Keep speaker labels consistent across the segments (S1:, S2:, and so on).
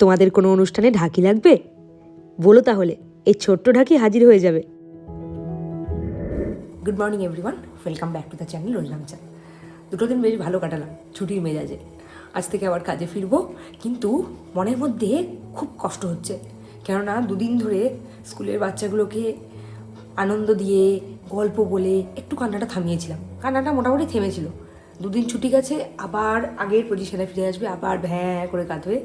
S1: তোমাদের কোনো অনুষ্ঠানে ঢাকি লাগবে? বলো তাহলে, এই ছোট্ট ঢাকি হাজির হয়ে যাবে। Good morning everyone welcome back to the channel রোজলাম চা দুটো দিন বেশ ভালো কাটালাম, ছুটির মেজাজে। আজ থেকে আবার কাজে ফিরবো, কিন্তু মনের মধ্যে খুব কষ্ট হচ্ছে। কেননা দুদিন ধরে স্কুলের বাচ্চাগুলোকে আনন্দ দিয়ে, গল্প বলে একটু কান্নাটা থামিয়েছিলাম। কান্নাটা মোটামুটি থেমেছিল। দুদিন ছুটি গেছে, আবার আগের পজিশনে ফিরে আসবে, আবার ভ্যাঁ করে কাঁদবে।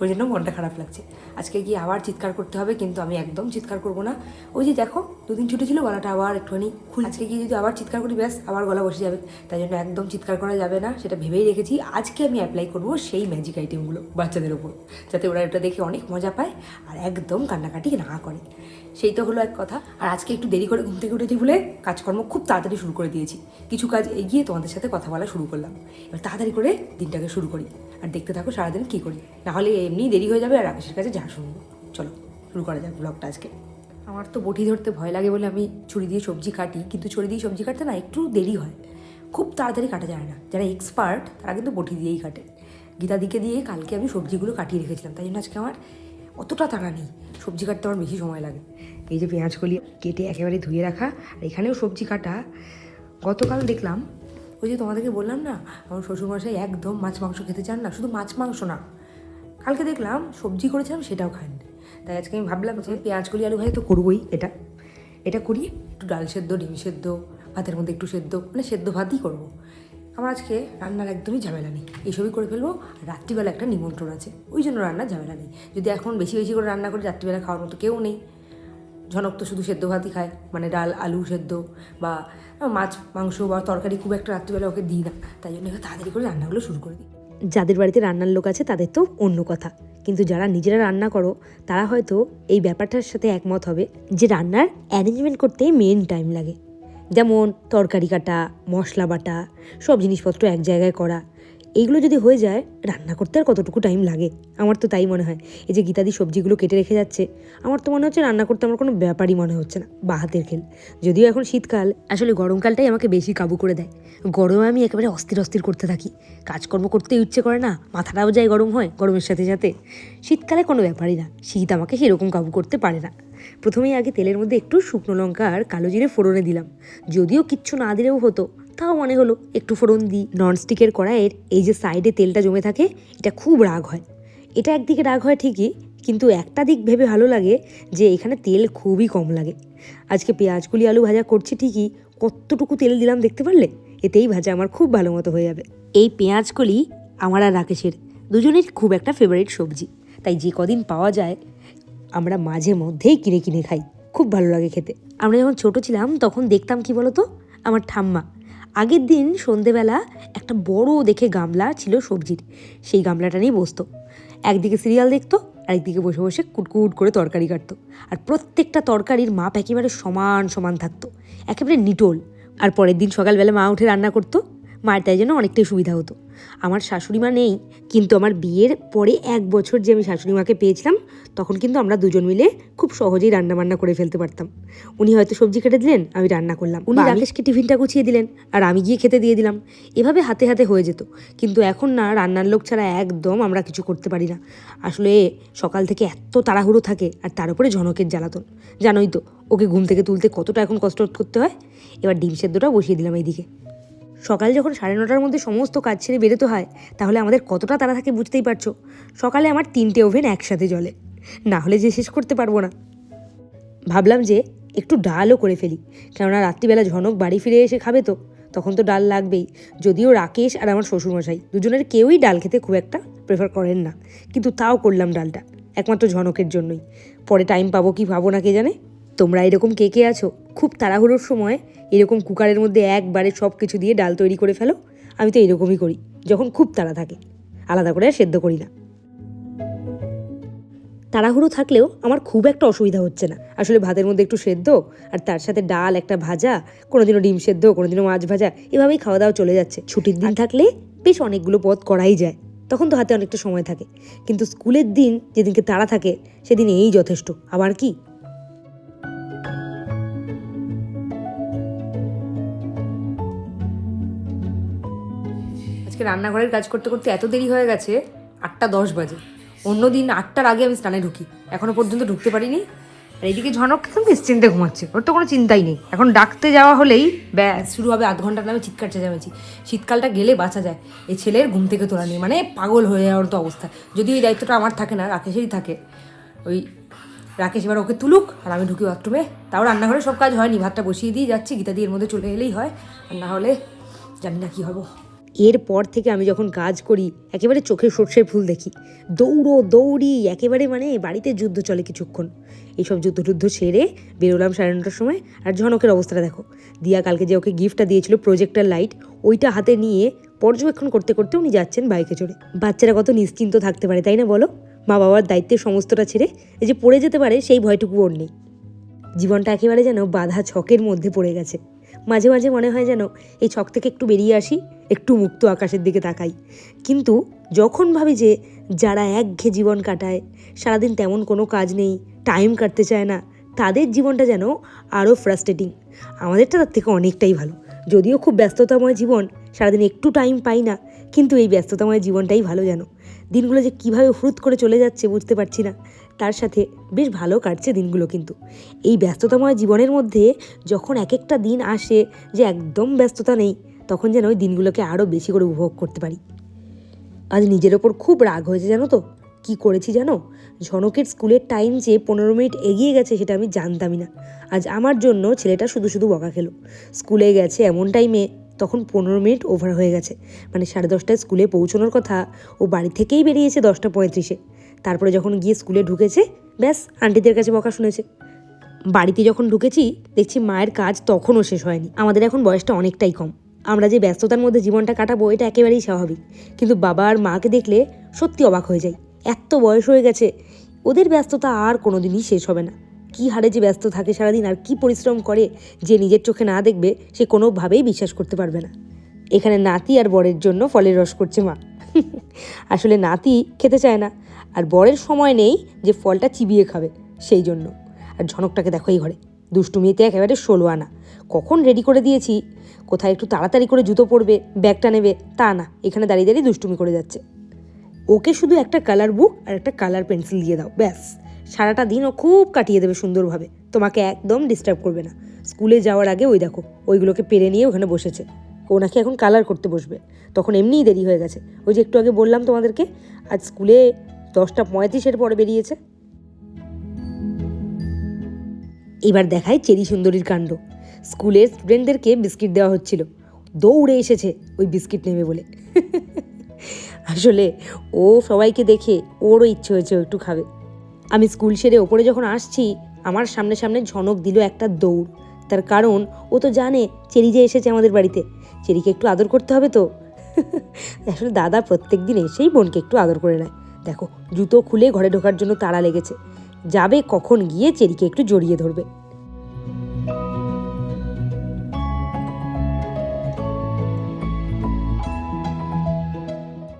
S1: ওই জন্য মনটা খারাপ লাগছে। আজকে গিয়ে আবার চিৎকার করতে হবে, কিন্তু আমি একদম চিৎকার করব না। ওই যে দেখো, দুদিন ছুটি ছিল, গলাটা আবার একটুখানি খুল আজকে গিয়ে যদি আবার চিৎকার করি, ব্যাস, আবার গলা বসে যাবে। তাই জন্য একদম চিৎকার করা যাবে না, সেটা ভেবেই রেখেছি। আজকে আমি অ্যাপ্লাই করব সেই ম্যাজিক আইটেমগুলো বাচ্চাদের ওপর, যাতে ওরা এটা দেখে অনেক মজা পায় আর একদম কান্নাকাটি না করে। সেই তো হলো এক কথা। আর আজকে একটু দেরি করে ঘুম থেকে উঠেছি বলে কাজকর্ম খুব তাড়াতাড়ি শুরু করে দিয়েছি। কিছু কাজ এগিয়ে তোমাদের সাথে কথা বলা শুরু করলাম। এবার তাড়াতাড়ি করে দিনটাকে শুরু করি। আর দেখতে থাকো সারাদিন কী করি। নাহলে এমনি দেরি হয়ে যাবে আর আকাশের কাছে যা শুনব। চলো, শুরু করা যাক ব্লগটা আজকে। আমার তো বটি ধরতে ভয় লাগে বলে আমি ছুরি দিয়ে সবজি কাটি, কিন্তু ছুরি দিয়ে সবজি কাটতে না একটু দেরি হয়। খুব তাড়াতাড়ি কাটা যায় না। যারা এক্সপার্ট তারা কিন্তু বটি দিয়েই কাটে। গীতাদিকে দিয়ে কালকে আমি সবজিগুলো কাটিয়ে রেখেছিলাম, তাই জন্য আজকে আমার অতটা তাড়া নেই। সবজি কাটতে আমার বেশি সময় লাগে। এই যে পেঁয়াজগুলি কেটে একেবারে ধুয়ে রাখা, আর এখানেও সবজি কাটা। গতকাল দেখলাম, ওই যে তোমাদেরকে বললাম না, আমার শ্বশুরমশাই একদম মাছ মাংস খেতে চান না, শুধু মাছ মাংস না কালকে দেখলাম সবজি করেছিলাম সেটাও খান তাই আজকে আমি ভাবলাম যে পেঁয়াজ কলি আলু ভাজা তো করবোই এটা। এটা করি, একটু ডাল সেদ্ধ, ডিম সেদ্ধ, ভাতের মধ্যে একটু সেদ্ধ মানে সেদ্ধ ভাতই করব। আমার আজকে রান্নার একদমই ঝামেলা নেই। এসবই করে ফেলব রাত্রিবেলা একটা নিমন্ত্রণ আছে। ওই জন্য রান্নার ঝামেলা নেই। যদি এখন বেশি বেশি করে রান্না করে, রাত্রিবেলা খাওয়ার মতো কেউ নেই। ঝনক তো শুধু সেদ্ধ ভাতই খায় মানে ডাল, আলু সেদ্ধ, বা মাছ, মাংস বা তরকারি খুব একটা রাত্রিবেলা ওকে দিই না। তাই জন্য তাড়াতাড়ি করে রান্নাগুলো শুরু করে দিই। যাদের বাড়িতে রান্নার লোক আছে তাদের তো অন্য কথা। কিন্তু যারা নিজেরা রান্না করো, তারা হয়তো এই ব্যাপারটার সাথে একমত হবে যে রান্নার অ্যারেঞ্জমেন্ট করতে মেন টাইম লাগে। যেমন তরকারি কাটা, মশলা বাটা, সব জিনিসপত্র এক জায়গায় করা এইগুলো যদি হয়ে যায়, রান্না করতে আর কতটুকু টাইম লাগে? আমার তো তাই মনে হয়। এই যে গীতাদি সবজিগুলো কেটে রেখে যাচ্ছে, আমার তো মনে হচ্ছে রান্না করতে আমার কোনো ব্যাপারই মনে হচ্ছে না বা হাতের খেল। যদিও এখন শীতকাল, আসলে গরমকালটাই আমাকে বেশি কাবু করে দেয়। গরমে আমি একেবারে অস্থির অস্থির করতে থাকি। কাজকর্ম করতে ইচ্ছে করে না, মাথাটাও যায় গরম হয় গরমের সাথে সাথে। শীতকালে কোনো ব্যাপারই না, শীত আমাকে সেরকম কাবু করতে পারে না। প্রথমেই আগে তেলের মধ্যে একটু শুকনো লঙ্কা আর কালো জিরে ফোড়নে দিলাম। যদিও কিচ্ছু না দিলেও হতো তাও মনে হলো একটু ফোড়ন দিই। ননস্টিকের কড়াইয়ের এই যে সাইডে তেলটা জমে থাকে, এটা খুব রাগ হয়। এটা একদিকে রাগ হয় ঠিকই, কিন্তু একটা দিক ভেবে ভালো লাগে যে এখানে তেল খুবই কম লাগে। আজকে পেঁয়াজগুলি আলু ভাজা করছি ঠিকই, কতটুকু তেল দিলাম দেখতে পারলে? এতেই ভাজা আমার খুব ভালো মতো হয়ে যাবে। এই পেঁয়াজগুলি আমার আর রাকেশের, দুজনের খুব একটা ফেভারিট সবজি। তাই যে কদিন পাওয়া যায়, আমরা মাঝে মধ্যেই কিনে কিনে খাই। খুব ভালো লাগে খেতে। আমরা যখন ছোট ছিলাম, তখন দেখতাম কি বলতো? আমার ঠাম্মা আগের দিন সন্ধেবেলা একটা বড় দেখে গামলা ছিল সবজির। সেই গামলাটা নিয়ে বসতো। একদিকে সিরিয়াল দেখতো, আরেকদিকে বসে বসে কুটকুট করে তরকারি কাটতো। আর প্রত্যেকটা তরকারির মাপ একেবারে সমান সমান থাকতো। একেবারে নিটোল। আর পরের দিন সকালবেলা মা উঠে রান্না করতো। মায়ের তাই জন্য অনেকটাই সুবিধা হতো। আমার শাশুড়ি মা নেই কিন্তু আমার বিয়ের পরে এক বছর যে আমি শাশুড়ি মাকে পেয়েছিলাম তখন কিন্তু আমরা দুজন মিলে খুব সহজেই রান্না বান্না করে ফেলতে পারতাম। উনি হয়তো সবজি কেটে দিলেন আমি রান্না করলাম। উনি রাকেশকে টিফিনটা গুছিয়ে দিলেন আর আমি গিয়ে খেতে দিয়ে দিলাম। এভাবে হাতে হাতে হয়ে যেত। কিন্তু এখন না রান্নার লোক ছাড়া একদম আমরা কিছু করতে পারি না। আসলে সকাল থেকে এত তাড়াহুড়ো থাকে আর তার উপরে ঝনকের জ্বালাতন। জানোই তো ওকে ঘুম থেকে তুলতে কতটা এখন কষ্ট করতে হয়? এবার ডিম সেদ্ধটা বসিয়ে দিলাম এইদিকে। সকাল যখন সাড়ে নটার মধ্যে সমস্ত কাজ ছেড়ে বেরোতে হয়, তাহলে আমাদের কতটা তাড়া থাকে বুঝতেই পারছ? সকালে আমার তিনটে ওভেন একসাথে জ্বলে। না হলে যে শেষ করতে পারব না। ভাবলাম যে একটু ডালও করে ফেলি। কেননা রাত্রিবেলা ঝনক বাড়ি ফিরে এসে খাবে তো, তখন তো ডাল লাগবেই। যদিও রাকেশ আর আমার শ্বশুরমশাই দুজনের কেউই ডাল খেতে খুব একটা প্রেফার করেন না। কিন্তু তাও করলাম ডালটা, একমাত্র ঝনকের জন্যই। পরে টাইম পাবো কি পাবো না কে জানে? তোমরা এরকম কে কে আছো? খুব তাড়াহুড়োর সময় এরকম কুকারের মধ্যে একবারে সব কিছু দিয়ে ডাল তৈরি করে ফেলো। আমি তো এরকমই করি, যখন খুব তাড়া থাকে। আলাদা করে সেদ্ধ করি না। তাড়াহুড়ো থাকলেও আমার খুব একটা অসুবিধা হচ্ছে না। আসলে ভাতের মধ্যে একটু সেদ্ধ আর তার সাথে ডাল, একটা ভাজা, কোনোদিনও ডিম সেদ্ধ, কোনোদিনও মাছ ভাজা, এভাবেই খাওয়া দাওয়া চলে যাচ্ছে। ছুটির দিন থাকলে বেশ অনেকগুলো পদ করাই যায়। তখন তো হাতে অনেকটা সময় থাকে। কিন্তু স্কুলের দিন, যেদিনকে তাড়া থাকে, সেদিন এই যথেষ্ট। আবার কি? আজকে রান্নাঘরের কাজ করতে করতে এত দেরি হয়ে গেছে, আটটা দশ বাজে। অন্যদিন আটটার আগে আমি স্নানে ঢুকি। এখনও পর্যন্ত ঢুকতে পারিনি। আর এইদিকে ঝনক একদম নিশ্চিন্তে ঘুমাচ্ছে। ওর তো কোনো চিন্তাই নেই। এখন ডাকতে যাওয়া হলেই ব্যাস, শুরু হবে আধ ঘণ্টার নামে চিৎকার চেঁচামেচি। শীতকালটা গেলে বাঁচা যায়। এই ছেলের ঘুম থেকে তোলা নেই। মানে পাগল হয়ে যাওয়ার তো অবস্থা। যদি এই দায়িত্বটা আমার থাকে না, রাকেশেরই থাকে। ওই রাকেশ এবার ওকে তুলুক আর আমি ঢুকি বাথরুমে। তাও রান্নাঘরে সব কাজ হয়নি। ভাতটা বসিয়ে দিয়ে যাচ্ছি। গীতা দিয়ে এর মধ্যে চলে এলেই হয়। আর না হলে জানি না কী হব। এরপর থেকে আমি যখন কাজ করি, একেবারে চোখে সর্ষের ফুল দেখি। দৌড়ো, দৌড়ি, একেবারে মানে বাড়িতে যুদ্ধ চলে কিছুক্ষণ। এইসব যুদ্ধ টুদ্ধ সেরে বেরোলাম সাড়ে নটার সময়। আর ঝনকের অবস্থাটা দেখো, দিয়া কালকে যে ওকে গিফটটা দিয়েছিল প্রজেক্টার লাইট ওইটা হাতে নিয়ে পর্যবেক্ষণ করতে করতে উনি যাচ্ছেন বাইকে চড়ে। বাচ্চারা কত নিশ্চিন্ত থাকতে পারে, তাই না বলো? মা বাবার দায়িত্বের সমস্তটা ছেড়ে এই যে পড়ে যেতে পারে, সেই ভয়টুকু ওর নেই। জীবনটা একেবারে যেন বাধা ছকের মধ্যে পড়ে গেছে। মাঝে মাঝে মনে হয় যেন এই ছক থেকে একটু বেরিয়ে আসি, একটু মুক্ত আকাশের দিকে তাকাই। কিন্তু যখন ভাবি যে যারা একঘে জীবন কাটায়, সারাদিন তেমন কোনো কাজ নেই টাইম কাটতে চায় না, তাদের জীবনটা যেন আরও ফ্রাস্ট্রেটিং আমাদেরটা তার থেকে অনেকটাই ভালো। যদিও খুব ব্যস্ততাময় জীবন, সারাদিন একটু টাইম পাই না, কিন্তু এই ব্যস্ততাময় জীবনটাই ভালো যেন। দিনগুলো যে কীভাবে হুট করে চলে যাচ্ছে বুঝতে পারছি না। তার সাথে বেশ ভালো কাটছে দিনগুলো কিন্তু। এই ব্যস্ততাময় জীবনের মধ্যে যখন এক একটা দিন আসে যে একদম ব্যস্ততা নেই, তখন যেন ওই দিনগুলোকে আরও বেশি করে উপভোগ করতে পারি। আজ নিজের ওপর খুব রাগ হয়েছে জানো তো? কি করেছি জানো? ঝনকের স্কুলের টাইম যে পনেরো মিনিট এগিয়ে গেছে সেটা আমি জানতামই না। আজ আমার জন্য ছেলেটা শুধু শুধু বকা খেলো। স্কুলে গেছে এমন টাইমে তখন পনেরো মিনিট ওভার হয়ে গেছে। মানে সাড়ে দশটায় স্কুলে পৌঁছানোর কথা ও বাড়ি থেকেই বেরিয়েছে দশটা পঁয়ত্রিশে। তারপরে যখন গিয়ে স্কুলে ঢুকেছে, ব্যাস, আন্টিদের কাছে বকা শুনেছে। বাড়িতে যখন ঢুকেছি, দেখছি মায়ের কাজ তখনও শেষ হয়নি। আমাদের এখন বয়সটা অনেকটাই কম। আমরা যে ব্যস্ততার মধ্যে জীবনটা কাটাবো, এটা একেবারেই স্বাভাবিক। কিন্তু বাবা আর মাকে দেখলে সত্যি অবাক হয়ে যায় এত বয়স হয়ে গেছে, ওদের ব্যস্ততা আর কোনোদিনই শেষ হবে না। কি হারে যে ব্যস্ত থাকে সারাদিন, আর কি পরিশ্রম করে যে নিজের চোখে না দেখবে, সে কোনোভাবেই বিশ্বাস করতে পারবে না। এখানে নাতি আর বরের জন্য ফলের রস করছে মা। আসলে নাতি খেতে চায় না। আর বরের সময় নেই যে ফলটা চিবিয়ে খাবে, সেই জন্য। আর ঝনকটাকে দেখো এই ঘরে দুষ্টুমিতে একেবারে ষোলো আনা। কখন রেডি করে দিয়েছি? কোথায় একটু তাড়াতাড়ি করে জুতো পরবে, ব্যাগটা নেবে, তা না, এখানে দাঁড়িয়ে দাঁড়িয়ে দুষ্টুমি করে যাচ্ছে। ওকে শুধু একটা কালার বুক আর একটা কালার পেন্সিল দিয়ে দাও, ব্যাস। সারাটা দিন ও খুব কাটিয়ে দেবে সুন্দরভাবে, তোমাকে একদম ডিস্টার্ব করবে না। স্কুলে যাওয়ার আগে ওই দেখো, ওইগুলোকে পেরে নিয়ে ওখানে বসেছে। ও নাকি এখন কালার করতে বসবে। তখন এমনিই দেরি হয়ে গেছে। ওই যে একটু আগে বললাম তোমাদেরকে, আজ স্কুলে দশটা পঁয়ত্রিশের পরে বেরিয়েছে। এবার দেখায় চেরি সুন্দরীর কাণ্ড। স্কুলের স্টুডেন্টদেরকে বিস্কিট দেওয়া হচ্ছিল। দৌড়ে এসেছে ওই বিস্কিট নেবে বলে। আসলে ও সবাইকে দেখে ওরও ইচ্ছে হয়েছে একটু খাবে। আমি স্কুল সেরে ওপরে যখন আসছি, আমার সামনে সামনে ঝনক দিল একটা দৌড়। তার কারণ ও তো জানে চেরি যে এসেছে আমাদের বাড়িতে। চেরিকে একটু আদর করতে হবে তো। আসলে দাদা প্রত্যেক দিন এসেই বোনকে একটু আদর করে নেয়। দেখো, জুতো খুলে ঘরে ঢোকার জন্য তাড়া লেগেছে। যাবে কখন গিয়ে চেরিকে একটু জড়িয়ে ধরবে।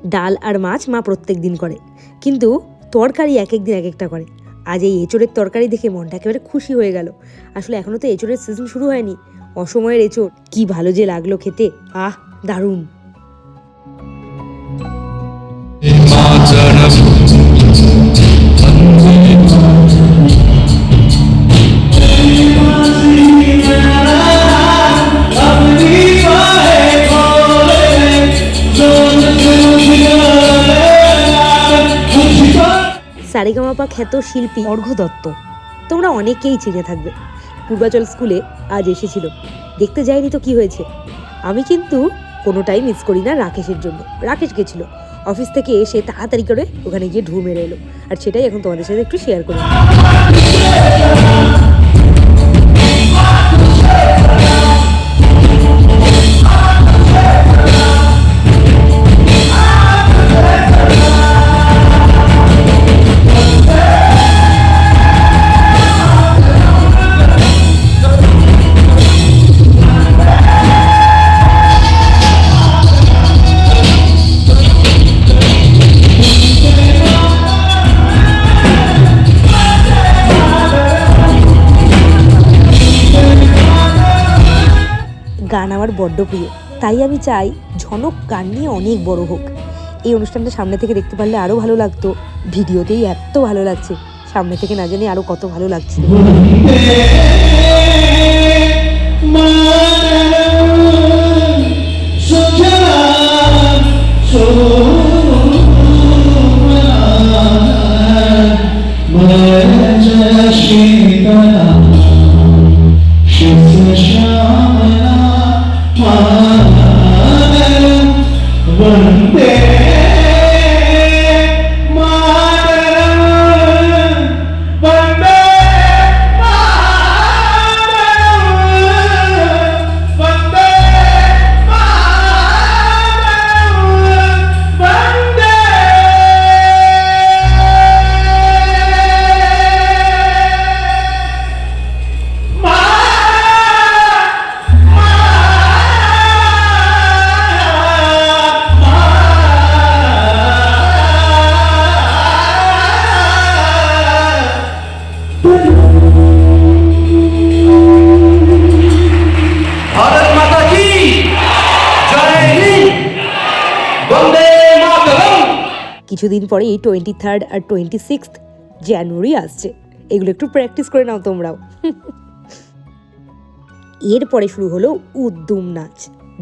S1: ডাল আর মাছ মা প্রত্যেক দিন করে। কিন্তু তরকারি এক এক দিন এক একটা করে। আজ এই এঁচড়ের তরকারি দেখে মনটা একেবারে খুশি হয়ে গেল। আসলে এখনও তো এঁচড়ের সিজন শুরু হয়নি। অসময়ের এঁচড়, কি ভালো যে লাগল খেতে। আহ, দারুণ। সারেগামাপা খ্যাত শিল্পী অর্ঘ দত্ত তোমরা অনেকেই চিনে থাকবে। পূর্বাচল স্কুলে আজ এসেছিল। দেখতে যায়নি তো কি হয়েছে? আমি কিন্তু কোনোটাই মিস করি না রাকেশের জন্য। রাকেশ গেছিল। অফিস থেকে এসে তাড়াতাড়ি করে ওখানে গিয়ে ঢু মেরে এলো। আর সেটাই এখন তোমাদের সাথে একটু শেয়ার করি। বড্ড তাই আমি চাই ঝনক গান নিয়ে অনেক বড় হোক। এই অনুষ্ঠানটা সামনে থেকে দেখতে পারলে আরও ভালো লাগতো। ভিডিওতেই এত ভালো লাগছে। সামনে থেকে না জানি আরও কত ভালো লাগছে। কিছুদিন পরে এই টোয়েন্টি থার্ড আর টোয়েন্টি সিক্স জানুয়ারি আসছে। এগুলো একটু প্র্যাকটিস করে নাও তোমরাও। এরপরে শুরু হলো উদ্যম নাচ।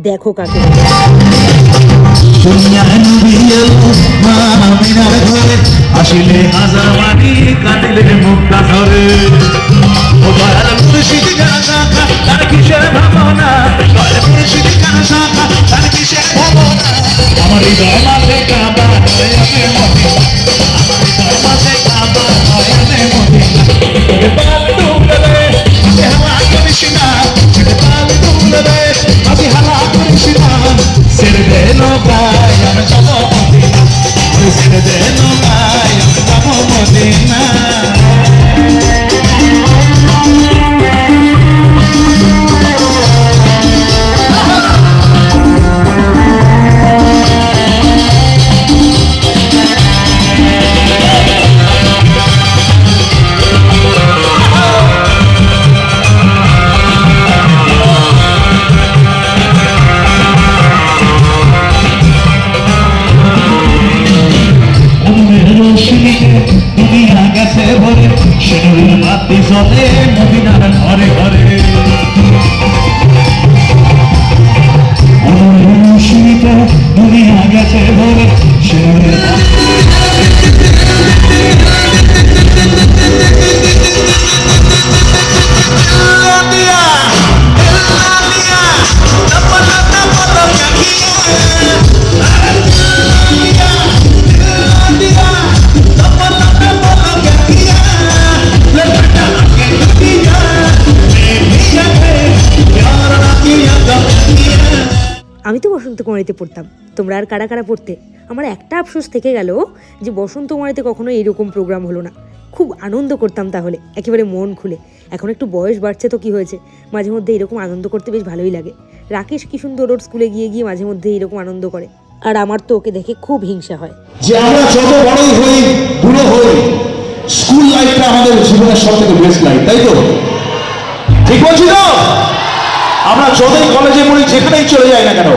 S1: দেখো কাকে
S2: আসিলে হাজার মানি কাটিলে মুক্তা ধরে মুর্শিদ জানা শাখা তার কিসের ভাবনা? দয়াল মুর্শিদ জানা শাখা তার কিসের ভাবনা? আমার হৃদয় মাঝে কাবা নয়নে মদিনা আমার হৃদয় মাঝে কাবা তোকে পাল তুলবে আমি হালা করিস না আমি হালা ঘরে ঘরে।
S1: তো বসন্ত কুমারীতে পড়তাম। তোমরা আর কারা কারা পড়তে? আমার একটা আফসোস থেকে গেল যে বসন্ত কুমারীতে কখনো এইরকম প্রোগ্রাম হলো না। খুব আনন্দ করতাম তাহলে, একেবারে মন খুলে। এখন একটু বয়স বাড়ছে তো কি হয়েছে? মাঝে মধ্যে এরকম আনন্দ করতে বেশ ভালোই লাগে। রাকেশ কি সুন্দর ওর স্কুলে গিয়ে গিয়ে মাঝে মধ্যে এরকম আনন্দ করে। আর আমার তো ওকে দেখে খুব হিংসা হয়।
S3: যে আমরা যত বড়ই হই, বুড়ো হই স্কুল লাইফটা আমাদের জীবনের সব থেকে বেস্ট লাইফ তাই তো? ঠিক বলছি তো? আমরা যতই কলেজে পড়ি, যেখানেই চলে যাই না কেন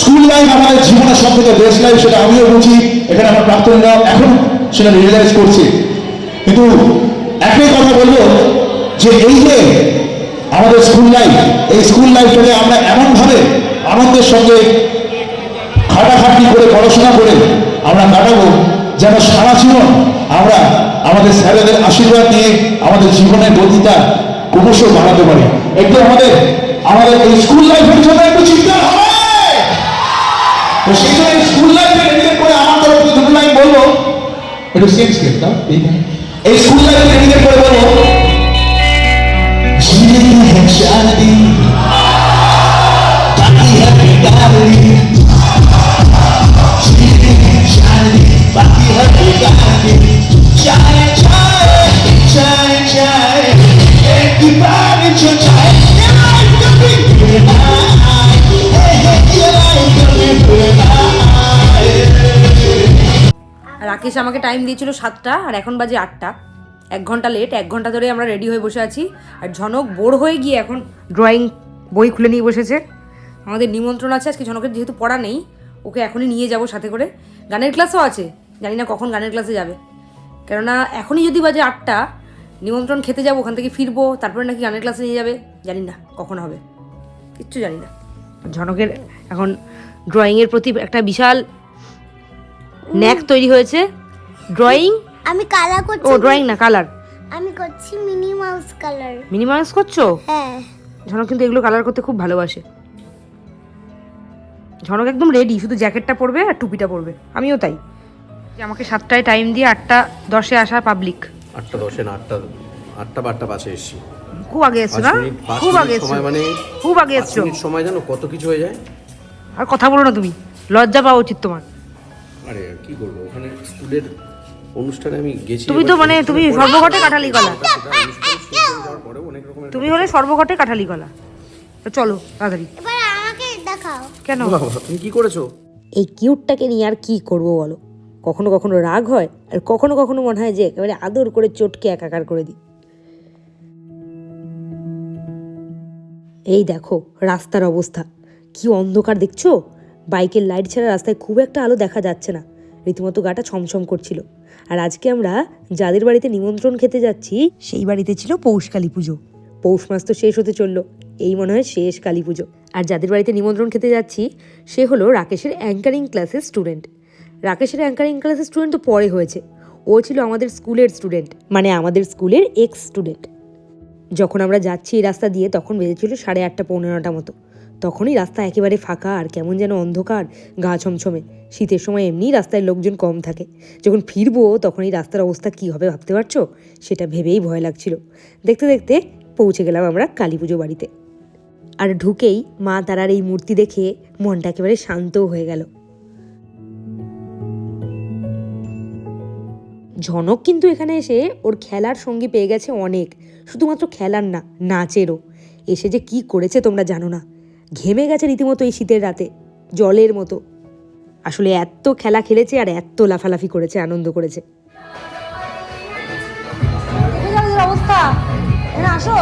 S3: স্কুল লাইফ আমাদের জীবনের সব থেকে বেস্ট লাইফ সেটা আমিও বুঝি, এখানে আমার প্রাক্তনীরাও এখন সেটা রিয়েলাইজ করছে। কিন্তু একই কথা বলব যে এই যে আমাদের স্কুল লাইফ এই স্কুল লাইফটাকে আমরা এমনভাবে আনন্দের সঙ্গে খাটাখাটনি করে, পড়াশোনা করে আমরা কাটাবো যেন সারা জীবন আমরা আমাদের স্যারেদের আশীর্বাদ নিয়ে আমাদের জীবনের গতিটা ক্রমশ বাড়াতে পারি। একটু আমাদের আমাদের স্কুল লাইফের জন্য একটু চিন্তা হবে। তো সেই স্কুল লাইফে রেডিকেট করে আমার তরফ দুটো লাইন বলব। একটু চেঞ্জ করতাম এই স্কুল লাইফে রেডিকেট করে বলব।
S1: রাকেশ আমাকে টাইম দিয়েছিল সাতটা, আর এখন বাজে আটটা। এক ঘণ্টা লেট এক ঘণ্টা ধরে আমরা রেডি হয়ে বসে আছি। আর ঝনক বোর হয়ে গিয়ে এখন ড্রয়িং বই খুলে নিয়ে বসেছে। আমাদের নিমন্ত্রণ আছে, আজকে ঝনকের যেহেতু পড়া নেই, ওকে এখনই নিয়ে যাব সাথে করে। গানের ক্লাসও আছে, জানি না কখন গানের ক্লাসে যাবে। কেননা এখনই যদি বাজে আটটা, নিমন্ত্রণ খেতে যাব, ওখান থেকে ফিরবো, তারপরে নাকি গানের ক্লাসে নিয়ে যাবে, জানি না কখন হবে। কিচ্ছু জানি না। ঝনকের এখন ড্রয়িংয়ের প্রতি একটা বিশাল ন্যাক তৈরি হয়েছে। ড্রয়িং
S4: আমি কালার
S1: ও ড্রয়িং না কালার
S4: আমি করছি মিনি মাউস কালার
S1: মিনিমাইজ করছ?
S4: হ্যাঁ।
S1: ঝনক কিন্তু এগুলো কালার করতে খুব ভালোবাসে। ঝনক একদম রেডি শুধু জ্যাকেটটা পরবে আর টুপিটা পরবে। আমিও তাই। আমাকে সাতটায় টাইম দিয়ে আটটা দশে আসা পাবলিক
S5: আটটা দশে না আটটা আটটা বা আটটা পাঁচে এসছি।
S1: খুব আগে এসছো না? খুব আগে এসছো।
S5: সময় মানে
S1: খুব আগে এসছো।
S5: সময় জানো কত কিছু হয়ে যায়?
S1: আর কথা বলো না তুমি। লজ্জা পাওয়া উচিত তোমার।
S5: আরে কি করব ওখানে স্কুলের অনুষ্ঠানে আমি গেছি
S1: তুমি তো মানে তুমি সর্বঘটে কাঠালি গলা। তুমি হলে সর্বঘটে কাঠালি গলা। তো চলো তাড়াতাড়ি।
S4: এবার আমাকে দেখাও।
S1: কেন?
S5: বাবা, তুমি কি করেছ?
S1: এই কিউটটাকে নিয়ে আর কি করব বলো? কখনো কখনো রাগ হয় আর কখনো কখনো মনে হয় যে একেবারে আদর করে চটকে একাকার করে দিই। এই দেখো রাস্তার অবস্থা। কি অন্ধকার দেখছ? বাইকের লাইট ছাড়া রাস্তায় খুব একটা আলো দেখা যাচ্ছে না। রীতিমতো গাটা ছমছম করছিল। আর আজকে আমরা যাদের বাড়িতে নিমন্ত্রণ খেতে যাচ্ছি, সেই বাড়িতে ছিল পৌষ কালী পুজো। পৌষ মাস তো শেষ হতে চলল, এই মনে হয় শেষ কালী পুজো। আর যাদের বাড়িতে নিমন্ত্রণ খেতে যাচ্ছি, সে হলো রাকেশের অ্যাঙ্কারিং ক্লাসের স্টুডেন্ট রাকেশের অ্যাঙ্কারিং ক্লাসের স্টুডেন্ট তো পরে হয়েছে। ও ছিল আমাদের স্কুলের স্টুডেন্ট মানে আমাদের স্কুলের এক্স স্টুডেন্ট যখন আমরা যাচ্ছি এই রাস্তা দিয়ে, তখন বেজেছিল সাড়ে আটটা পনেরোটা মতো। তখনই রাস্তা একেবারে ফাঁকা আর কেমন যেন অন্ধকার, গা ছমছমে। শীতের সময় এমনিই রাস্তায় লোকজন কম থাকে। যখন ফিরবো তখন এই রাস্তার অবস্থা কী হবে ভাবতে পারছ? সেটা ভেবেই ভয় লাগছিল। দেখতে দেখতে পৌঁছে গেলাম আমরা কালী পুজো বাড়িতে। আর ঢুকেই মা তারার এই মূর্তি দেখে মনটা একেবারে শান্তও হয়ে গেল। ঝনক কিন্তু এখানে এসে ওর খেলার সঙ্গী পেয়ে গেছে অনেক। শুধুমাত্র খেলার না, নাচেরও। এসে যে কি করেছে তোমরা জানো না। ঘেমে গেছে রীতিমতো এই শীতের রাতে জলের মতো। আসলে এত খেলা খেলেছে আর এত লাফালাফি করেছে আনন্দ করেছে। অবস্থা? আসো।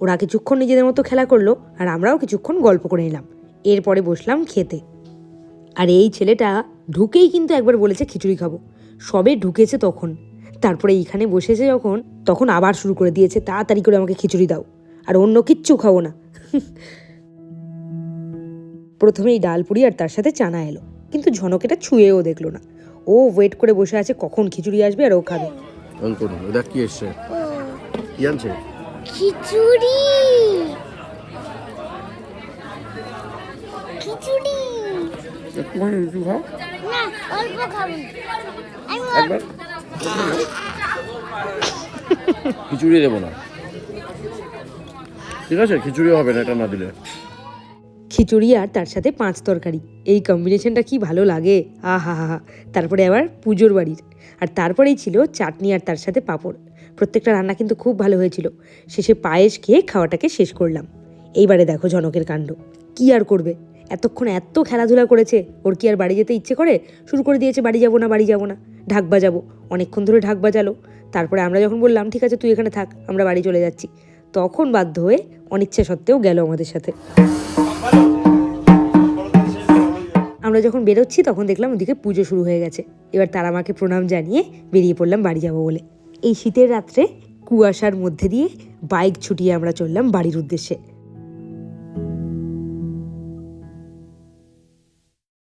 S1: ওরা কিছুক্ষণ নিজেদের মতো খেলা করল আর আমরাও কিছুক্ষণ গল্প করে নিলাম। এরপরে বসলাম খেতে। আর এই ছেলেটা ঢুকেই কিন্তু একবার বলেছে খিচুড়ি খাব। সবে ঢুকেছে তখন। তারপরে এইখানে বসেছে যখন তখন আবার শুরু করে দিয়েছে তাড়াতাড়ি করে আমাকে খিচুড়ি দাও। আর অন্য কিচ্ছু খাব না। প্রথমেই ডাল পুরি আর তার সাথে চানা এলো কিন্তু ঝনক এটা ছুঁয়েও দেখল না। ও ওয়েট করে বসে আছে কখন খিচুড়ি আসবে আর ও খাবে।
S5: দেখ কি এসছে? কি আনছে?
S4: খিচুড়ি। খিচুড়ি। না অল্প খাব। অল্প-
S5: খিচুড়ি দেবো না। ঠিক আছে, খিচুড়ি হবে না, এটা না দিলে।
S1: খিচুড়ি আর তার সাথে পাঁচ তরকারি। এই কম্বিনেশনটা কি ভালো লাগে? আ হা হা। তারপরে আবার পুজোর বাড়ির। আর তারপরেই ছিল চাটনি আর তার সাথে পাঁপড়। প্রত্যেকটা রান্না কিন্তু খুব ভালো হয়েছিল। শেষে পায়েস খেয়ে খাওয়াটাকে শেষ করলাম। এইবারে দেখো জনকের কাণ্ড। কি আর করবে? এতক্ষণ এত খেলাধুলা করেছে, ওর কি আর বাড়ি যেতে ইচ্ছে করে? শুরু করে দিয়েছে, বাড়ি যাব না, বাড়ি যাব না। ঢাক বাজাবো। অনেকক্ষণ ধরে ঢাক বাজালো। তারপরে আমরা যখন বললাম, ঠিক আছে, তুই এখানে থাক, আমরা বাড়ি চলে যাচ্ছি। তখন বাধ্য হয়ে অনিচ্ছা সত্ত্বেও গেল আমাদের সাথে। আমরা যখন বেরোচ্ছি, তখন দেখলাম ওদিকে পুজো শুরু হয়ে গেছে। এবার তারা মাকে প্রণাম জানিয়ে বেরিয়ে পড়লাম বাড়ি যাব বলে। এই শীতের রাত্রে কুয়াশার মধ্যে দিয়ে বাইক ছুটিয়ে আমরা চললাম বাড়ির উদ্দেশ্যে।